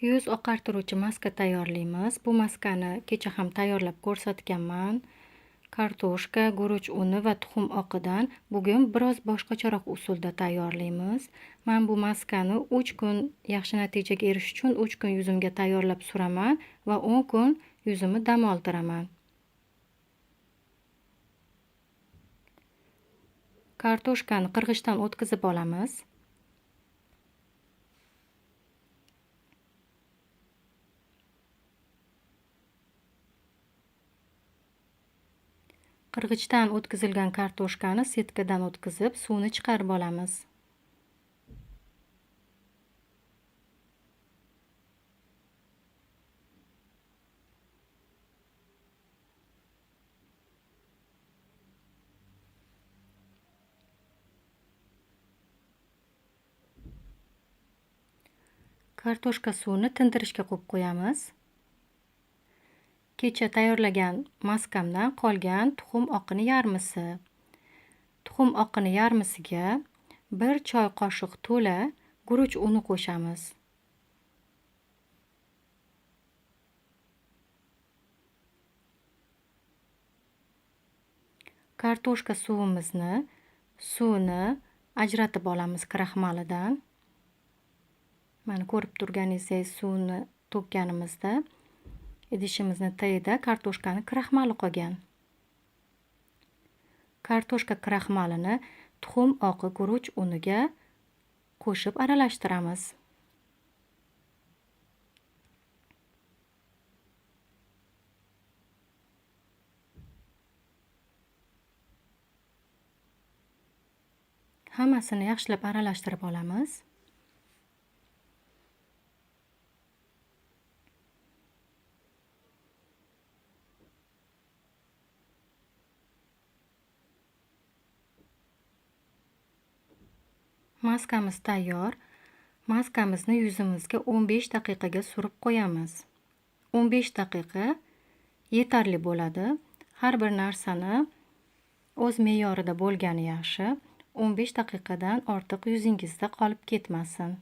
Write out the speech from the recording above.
Yuz oqartiruvchi maska tayyorlaymiz. Bu maskani kecha ham tayyorlab ko'rsatganman. Kartoshka, guruch uni va tuxum oqidan. Bugun biroz boshqacharoq usulda tayyorlaymiz. Man bu maskani 3 kun yaxshi natijaga erishish uchun 3 kun yuzimga tayyorlab suraman va 10 kun yuzimni dam oldiraman. Kartoshkani qirg'ichdan o'tkazib olamiz. Qirg'ichdan o'tkazilgan kartoshkani setkadan o'tkazib, suvni chiqarib olamiz. Kartoshka suvini tindirishga qo'yib qo'yamiz. Kecha tayyorlagan maskamdan qolgan tuxum oqini yarmisi. Tuxum oqini yarmisiga bir choy qoshiq to'la guruch uni qo'shamiz. Kartoshka suvimizni suvini ajratib olamiz kraxmalidan. Mana ko'rib turganingizdek suvni to'kkanimizda idishimizni tagida kartoshkani kraxmali qolgan. Kartoshka kraxmalini tuxum oqi guruch uniga qo'shib aralashtiramiz. Hammasini yaxshilab aralashtirib olamiz. Maskamiz tayyor. Maskamizni yuzimizga o'n besh daqiqaga surib qo'yamiz. O'n besh daqiqa yetarli bo'ladi. Har bir narsani o'z me'yorida bo'lgani yaxshi. O'n besh daqiqadan ortiq yuzingizda qolib ketmasin.